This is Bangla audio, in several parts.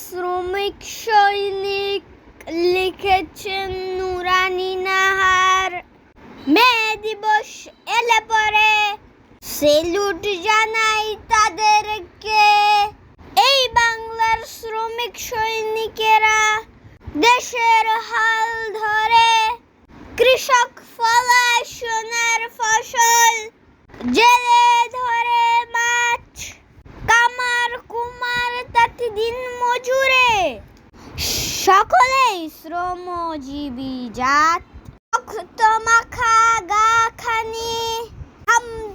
শ্রমিক সৈনিক লিখেছেন নুরানি নাহার। মে দিবস এলে পরে সেলুট জানাই তাদেরকে। এই বাংলার শ্রমিক সৈনিকেরা দেশের হাল ধরে। কৃষক ফলায় সোনার ফসল, জেলে ধরে মাছ। কামার কুমার তাতে দিন মজুরে। সকলেই শ্রমজীবী জাত। রক্ত মাখা গা খানি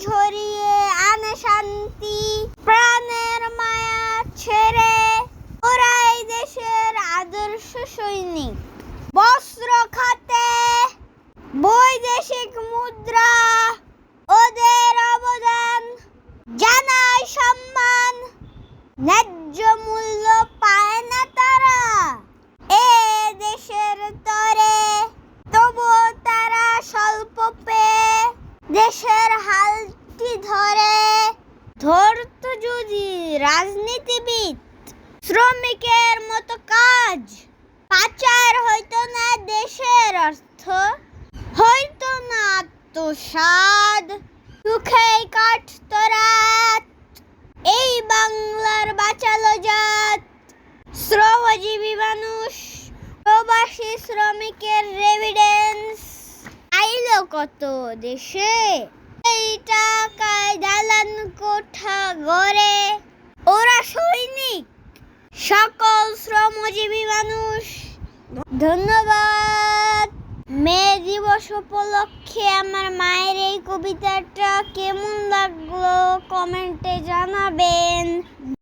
ঝরিয়ে আনে শান্তি, প্রাণের মায়া ছেড়ে ওরাই দেশের আদর্শ সৈনিক। বস্ত্র খাতে, বৈদেশিক মুদ্রা, ওদের অবদান, জানায় সম্মান, ন্যায্য মূল্য পেয়ে দেশের হালটি ধরে। ধরত যদি রাজনীতিবিদ, শ্রমিকের মতো কাজ। পাচার হইতো না দেশের অর্থ। হইতো না আত্মসাদ সুখে কাটত রাত। এই বাংলার বাঁচালো জাত। শ্রমজীবী মানুষ, প্রবাসী শ্রমিকের রেভিডেন্স কত দেশে? এই টাকায় দালান কোঠা গড়ে। ওরা সৈনিক। সকল শ্রমজীবী মানুষ। ধন্যবাদ। মে দিবস উপলক্ষে আমার মায়ের এই কবিতাটা কেমন লাগল কমেন্টে জানাবেন।